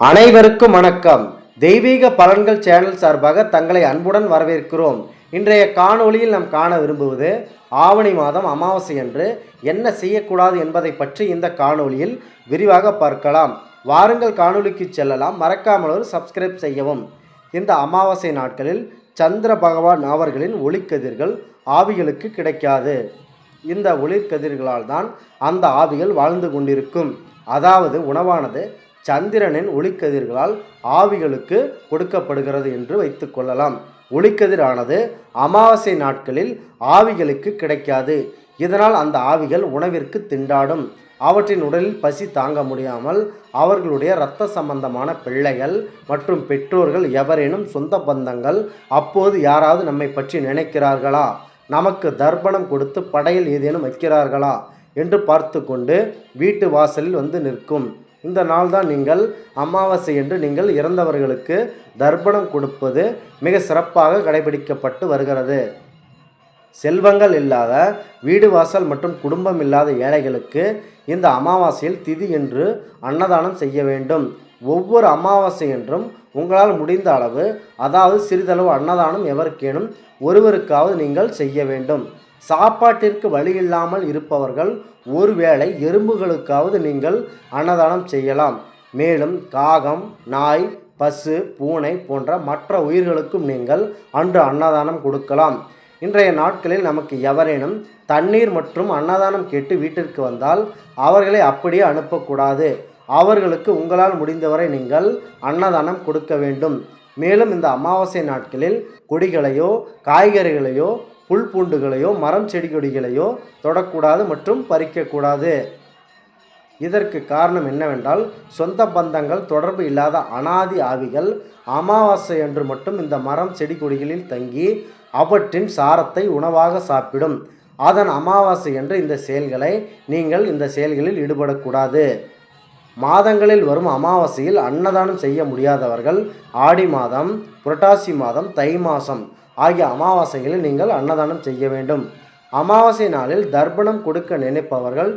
அனைவருக்கும் வணக்கம். தெய்வீக பலன்கள் சேனல் சார்பாக தங்களை அன்புடன் வரவேற்கிறோம். இன்றைய காணொளியில் நாம் காண விரும்புவது ஆவணி மாதம் அமாவாசை அன்று என்ன செய்யக்கூடாது என்பதை பற்றி இந்த காணொளியில் விரிவாக பார்க்கலாம். வாருங்கள் காணொளிக்கு செல்லலாம். மறக்காமல் ஒரு சப்ஸ்கிரைப் செய்யவும். இந்த அமாவாசை நாட்களில் சந்திர பகவான் அவர்களின் ஒளிக்கதிர்கள் ஆவிகளுக்கு கிடைக்காது. இந்த ஒளிர்கதிர்களால் தான் அந்த ஆவிகள் வாழ்ந்து கொண்டிருக்கும். அதாவது உணவானது சந்திரனின் ஒளிக்கதிர்களால் ஆவிகளுக்கு கொடுக்கப்படுகிறது என்று வைத்துக்கொள்ளலாம் ஒளிக்கதிரானது அமாவாசை நாட்களில் ஆவிகளுக்கு கிடைக்காது. இதனால் அந்த ஆவிகள் உணவிற்கு திண்டாடும். அவற்றின் உடலில் பசி தாங்க முடியாமல் அவர்களுடைய இரத்த சம்பந்தமான பிள்ளைகள் மற்றும் பெற்றோர்கள் எவரேனும் சொந்த பந்தங்கள் அப்போது யாராவது நம்மை பற்றி நினைக்கிறார்களா? நமக்கு தர்ப்பணம் கொடுத்து படையில் ஏதேனும் வைக்கிறார்களா? என்று பார்த்து கொண்டு வீட்டு வாசலில் வந்து நிற்கும். இந்த நாள் தான் நீங்கள் அமாவாசை என்று நீங்கள் இறந்தவர்களுக்கு தர்ப்பணம் கொடுப்பது மிக சிறப்பாக கடைபிடிக்கப்பட்டு வருகிறது. செல்வங்கள் இல்லாத வீடு வாசல் மற்றும் குடும்பம் இல்லாத ஏழைகளுக்கு இந்த அமாவாசையில் திதி என்று அன்னதானம் செய்ய வேண்டும். ஒவ்வொரு அமாவாசை என்றும் உங்களால் முடிந்த அளவு அதாவது சிறிதளவு அன்னதானம் எவருக்கேனும் ஒருவருக்காவது நீங்கள் செய்ய வேண்டும். சாப்பாட்டிற்கு வழி இல்லாமல் இருப்பவர்கள் ஒருவேளை எறும்புகளுக்காவது நீங்கள் அன்னதானம் செய்யலாம். மேலும் காகம் நாய் பசு பூனை போன்ற மற்ற உயிர்களுக்கும் நீங்கள் அன்று அன்னதானம் கொடுக்கலாம். இன்றைய நாட்களில் நமக்கு எவரேனும் தண்ணீர் மற்றும் அன்னதானம் கேட்டு வீட்டிற்கு வந்தால் அவர்களை அப்படியே அனுப்பக்கூடாது. அவர்களுக்கு உங்களால் முடிந்தவரை நீங்கள் அன்னதானம் கொடுக்க வேண்டும். மேலும் இந்த அமாவாசை நாட்களில் கொடிகளையோ காய்கறிகளையோ புல் பூண்டுகளையோ மரம் செடி கொடிகளையோ தொடக்கூடாது மற்றும் பறிக்கக்கூடாது. இதற்கு காரணம் என்னவென்றால் சொந்த பந்தங்கள் தொடர்பு இல்லாத அனாதி ஆவிகள் அமாவாசை அன்று மட்டும் இந்த மரம் செடி கொடிகளில் தங்கி அவற்றின் சாரத்தை உணவாக சாப்பிடும். அதன் அமாவாசை என்று இந்த செயல்களை நீங்கள் இந்த செயல்களில் ஈடுபடக்கூடாது. மாதங்களில் வரும் அமாவாசையில் அன்னதானம் செய்ய முடியாதவர்கள் ஆடி மாதம் புரட்டாசி மாதம் தை மாதம் ஆகிய அமாவாசைகளில் நீங்கள் அன்னதானம் செய்ய வேண்டும். அமாவாசை நாளில் தர்ப்பணம் கொடுக்க நினைப்பவர்கள்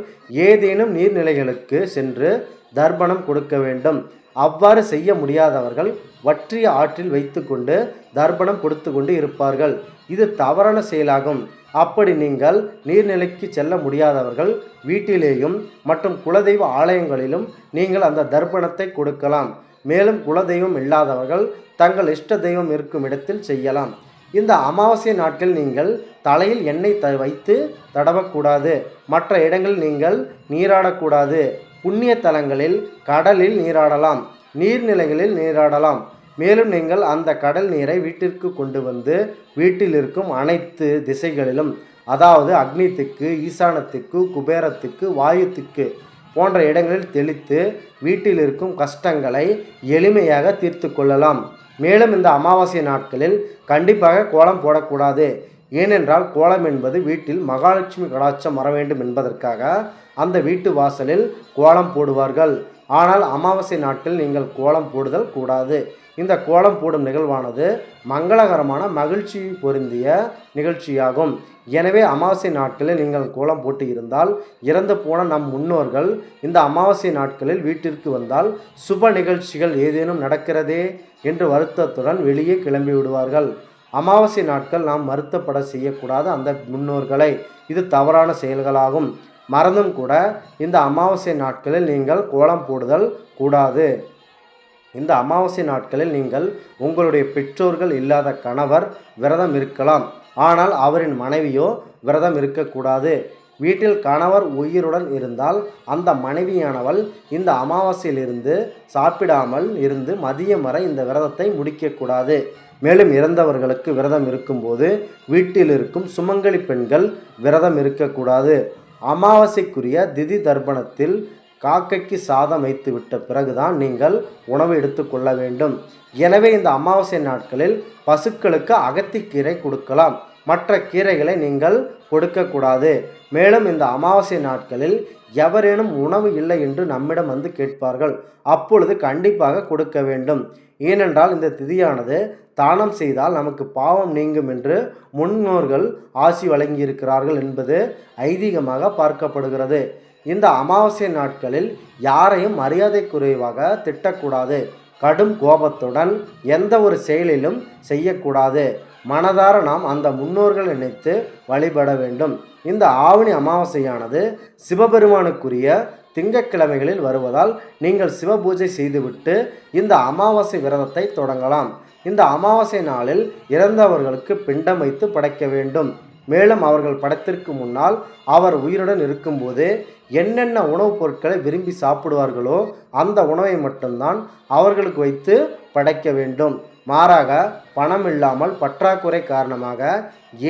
ஏதேனும் நீர்நிலைகளுக்கு சென்று தர்ப்பணம் கொடுக்க வேண்டும். அவ்வாறு செய்ய முடியாதவர்கள் வற்றிய ஆற்றில் வைத்துக்கொண்டு தர்ப்பணம் கொடுத்து கொண்டு இருப்பார்கள். இது தவறான செயலாகும். அப்படி நீங்கள் நீர்நிலைக்கு செல்ல முடியாதவர்கள் வீட்டிலேயும் மற்றும் குலதெய்வ ஆலயங்களிலும் நீங்கள் அந்த தர்ப்பணத்தை கொடுக்கலாம். மேலும் குலதெய்வம் இல்லாதவர்கள் தங்கள் இஷ்ட தெய்வம் இருக்கும் இடத்தில் செய்யலாம். இந்த அமாவாசை நாட்கள் நீங்கள் தலையில் எண்ணெய் த வைத்து தடவக்கூடாது. மற்ற இடங்களில் நீங்கள் நீராடக்கூடாது. புண்ணிய தலங்களில் கடலில் நீராடலாம். நீர்நிலைகளில் நீராடலாம். மேலும் நீங்கள் அந்த கடல் நீரை வீட்டிற்கு கொண்டு வந்து வீட்டில் இருக்கும் அனைத்து திசைகளிலும் அதாவது அக்னித்துக்கு ஈசானத்துக்கு குபேரத்துக்கு வாயுத்துக்கு போன்ற இடங்களில் தெளித்து வீட்டில் இருக்கும் கஷ்டங்களை எளிமையாக தீர்த்து கொள்ளலாம். மேலும் இந்த அமாவாசை நாட்களில் கண்டிப்பாக கோலம் போடக்கூடாது. ஏனென்றால் கோலம் என்பது வீட்டில் மகாலட்சுமி கடாட்சம் வர வேண்டும் என்பதற்காக அந்த வீட்டு வாசலில் கோலம் போடுவார்கள். ஆனால் அமாவாசை நாட்களில் நீங்கள் கோலம் போடுதல் கூடாது. இந்த கோலம் போடும் நிகழ்வானது மங்களகரமான மகிழ்ச்சி பொருந்திய நிகழ்ச்சியாகும். எனவே அமாவாசை நாட்களில் நீங்கள் கோலம் போட்டு இருந்தால் இறந்து போன நம் முன்னோர்கள் இந்த அமாவாசை நாட்களில் வீட்டிற்கு வந்தால் சுப நிகழ்ச்சிகள் ஏதேனும் நடக்கிறதே என்று வருத்தத்துடன் வெளியே கிளம்பி விடுவார்கள். அமாவாசை நாட்கள் நாம் வருத்தப்பட செய்யக்கூடாது அந்த முன்னோர்களை. இது தவறான செயல்களாகும். மறந்தும் கூட இந்த அமாவாசை நாட்களில் நீங்கள் கோலம் போடுதல் கூடாது. இந்த அமாவாசை நாட்களில் நீங்கள் உங்களுடைய பெற்றோர்கள் இல்லாத கணவர் விரதம் இருக்கலாம். ஆனால் அவரின் மனைவியோ விரதம் இருக்கக்கூடாது. வீட்டில் கணவர் உயிருடன் இருந்தால் அந்த மனைவியானவள் இந்த அமாவாசையிலிருந்து சாப்பிடாமல் இருந்து மதியம் வரை இந்த விரதத்தை முடிக்கக்கூடாது. மேலும் இறந்தவர்களுக்கு விரதம் இருக்கும்போது வீட்டில் இருக்கும் சுமங்கலி பெண்கள் விரதம் இருக்கக்கூடாது. அமாவாசைக்குரிய திதி தர்ப்பணத்தில் காக்கைக்கு சாதம் வைத்து விட்ட பிறகுதான் நீங்கள் உணவு எடுத்துக்கொள்ள வேண்டும். எனவே இந்த அமாவாசை நாட்களில் பசுக்களுக்கு அகத்திக்கீரை கொடுக்கலாம். மற்ற கீரைகளை நீங்கள் கொடுக்கக்கூடாது. மேலும் இந்த அமாவாசை நாட்களில் எவரேனும் உணவு இல்லை என்று நம்மிடம் வந்து கேட்பார்கள். அப்பொழுது கண்டிப்பாக கொடுக்க வேண்டும். ஏனென்றால் இந்த திதியானது தானம் செய்தால் நமக்கு பாவம் நீங்கும் என்று முன்னோர்கள் ஆசி வழங்கியிருக்கிறார்கள் என்பது ஐதீகமாக பார்க்கப்படுகிறது. இந்த அமாவாசை நாட்களில் யாரையும் மரியாதை குறைவாக திட்டக்கூடாது. கடும் கோபத்துடன் எந்த ஒரு செயலிலும் செய்யக்கூடாது. மனதார நாம் அந்த முன்னோர்கள் நினைத்து வழிபட வேண்டும். இந்த ஆவணி அமாவாசையானது சிவபெருமானுக்குரிய திங்கட்கிழமைகளில் வருவதால் நீங்கள் சிவ பூஜை செய்துவிட்டு இந்த அமாவாசை விரதத்தை தொடங்கலாம். இந்த அமாவாசை நாளில் இறந்தவர்களுக்கு பிண்டம் வைத்து படைக்க வேண்டும். மேலும் அவர்கள் படத்திற்கு முன்னால் அவர் உயிருடன் இருக்கும்போது என்னென்ன உணவுப் பொருட்களை விரும்பி சாப்பிடுவார்களோ அந்த உணவை மட்டும்தான் அவர்களுக்கு வைத்து படைக்க வேண்டும். மாறாக பணம் இல்லாமல் பற்றாக்குறை காரணமாக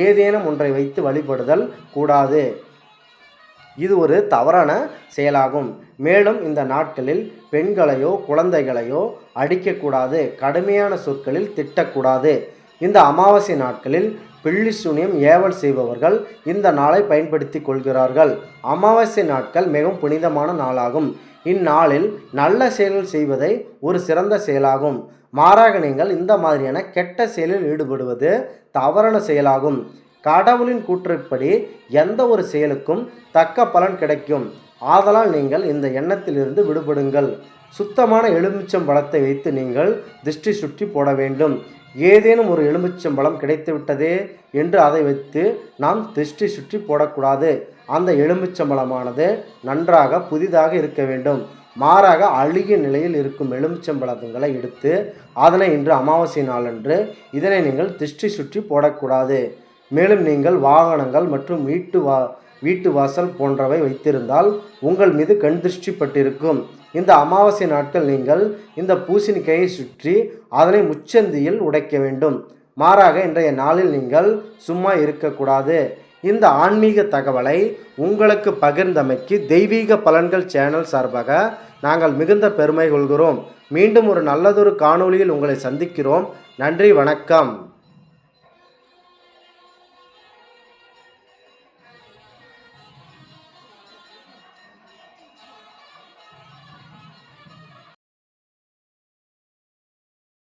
ஏதேனும் ஒன்றை வைத்து வழிபடுதல் கூடாது. இது ஒரு தவறான செயலாகும். மேலும் இந்த நாட்களில் பெண்களையோ குழந்தைகளையோ அடிக்கக்கூடாது. கடுமையான சொற்களில் திட்டக்கூடாது. இந்த அமாவாசை நாட்களில் பில்லி சூனியம் ஏவல் செய்பவர்கள் இந்த நாளை பயன்படுத்தி கொள்கிறார்கள். அமாவாசை நாட்கள் மிகவும் புனிதமான நாளாகும். இந்நாளில் நல்ல செயல்கள் செய்வதை ஒரு சிறந்த செயலாகும். மாறாக நீங்கள் இந்த மாதிரியான கெட்ட செயலில் ஈடுபடுவது தவறான செயலாகும். கடவுளின் கூற்றுப்படி எந்த ஒரு செயலுக்கும் தக்க பலன் கிடைக்கும். ஆதலால் நீங்கள் இந்த எண்ணத்திலிருந்து விடுபடுங்கள். சுத்தமான எலுமிச்சம் பழத்தை வைத்து நீங்கள் திருஷ்டி சுற்றி போட வேண்டும். ஏதேனும் ஒரு எலுமிச்சம்பழம் கிடைத்துவிட்டதே கிடைத்து விட்டதே என்று அதை வைத்து நாம் திருஷ்டி சுற்றி போடக்கூடாது. அந்த எலுமிச்சம்பழமானது நன்றாக புதிதாக இருக்க வேண்டும். மாறாக அழுகிய நிலையில் இருக்கும் எலுமிச்சம்பழங்களை எடுத்து அதனை இன்று அமாவாசை நாளன்று இதனை நீங்கள் திருஷ்டி சுற்றி போடக்கூடாது. மேலும் நீங்கள் வாகனங்கள் மற்றும் வீட்டு வா வீட்டு வாசல் போன்றவை வைத்திருந்தால் உங்கள் மீது கண் திருஷ்டிப்பட்டிருக்கும். பட்டிருக்கும் இந்த அமாவாசை நாட்கள் நீங்கள் இந்த பூசணிக்காயை சுற்றி அதனை முச்சந்தியில் உடைக்க வேண்டும். மாறாக இன்றைய நாளில் நீங்கள் சும்மா இருக்கக்கூடாது. இந்த ஆன்மீக தகவலை உங்களுக்கு பகிர்ந்தமைக்கு தெய்வீக பலன்கள் சேனல் சார்பாக நாங்கள் மிகுந்த பெருமை கொள்கிறோம். மீண்டும் ஒரு நல்லதொரு காணொளியில் உங்களை சந்திக்கிறோம். நன்றி வணக்கம்.